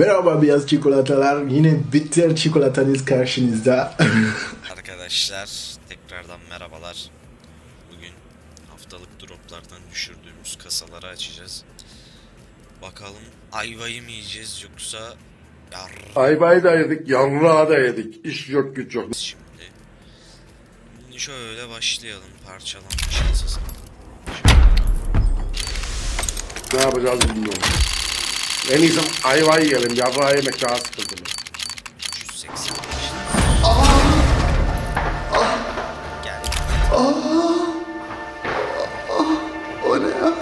Merhaba beyaz çikolatalar. Yine bitter çikolatanız karşınızda. Arkadaşlar tekrardan merhabalar. Bugün haftalık droplardan düşürdüğümüz kasaları açacağız. Bakalım ayvayı mı yiyeceğiz yoksa yar Ayvayı da yedik, yavrağı da yedik. İş yok güç yok. şimdi. Şimdi şöyle başlayalım parçalanmış kasası. Ne yapacağız bilmiyorum. En iyisi ayvayı yiyelim. Yavrağı yemek daha sıkıntılı. 380. Gel. o ne ya?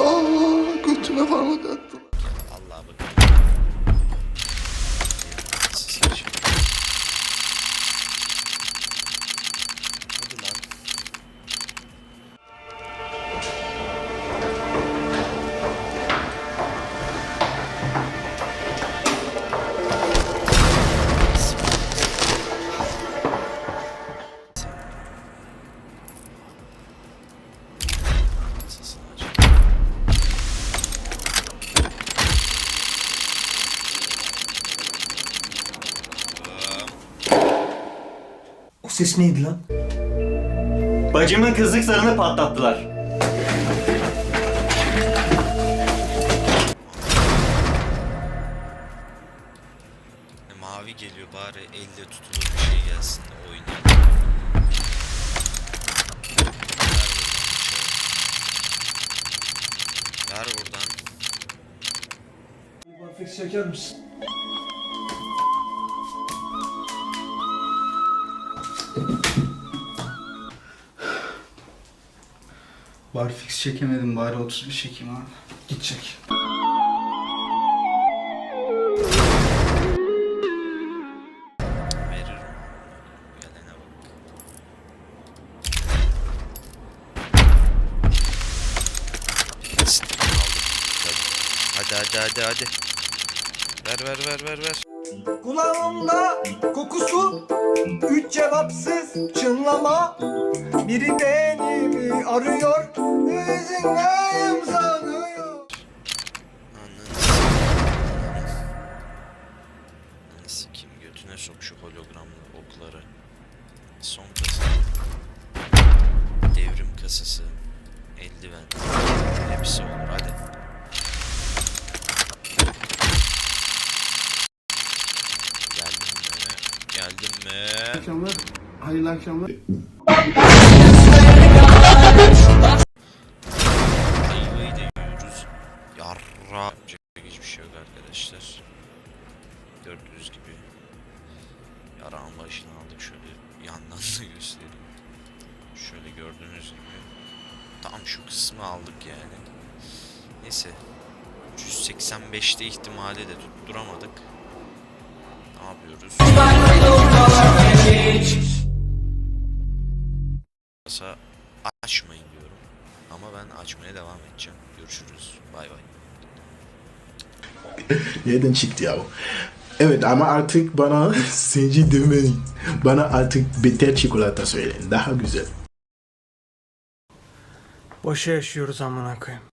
Aa, götüme parmak attım. Ses neydi lan? Bacımın kızlık zarını patlattılar. Mavi geliyor bari elle tutulur bir şey gelsin de oynayalım. Ver buradan bir. Barfix çeker misin? Barfix çekemedim bari 31 çekeyim abi. Aldım. Hadi hadi hadi hadi. Ver ver ver ver ver. Kulağımda kokusu Üç cevapsız çınlama Biri beni mi arıyor Yüzündeyim sanıyor sikim götüne sok şu hologramlı okları. Son kasa. Devrim kasası. Eldiven. Hepsi olur hadi. Geldim mi? Geldim mi? Akşamlar. Hayırlı akşamlar. 400 gibi. Yarağın başını aldım şöyle yandan da göstereyim. Şöyle gördüğünüz gibi. Tam şu kısmı aldık yani. Neyse. 185'te ihtimali de tutturamadık. Ne yapıyoruz? Kasa açmayın diyorum. Ama ben açmaya devam edeceğim. Görüşürüz. Bay bay. Jeden çıktı ya bu. Evet ama artık bana zenci demeyin. Bana artık bitter çikolata söyleyin. Daha güzel. Boşa yaşıyoruz amına koyayım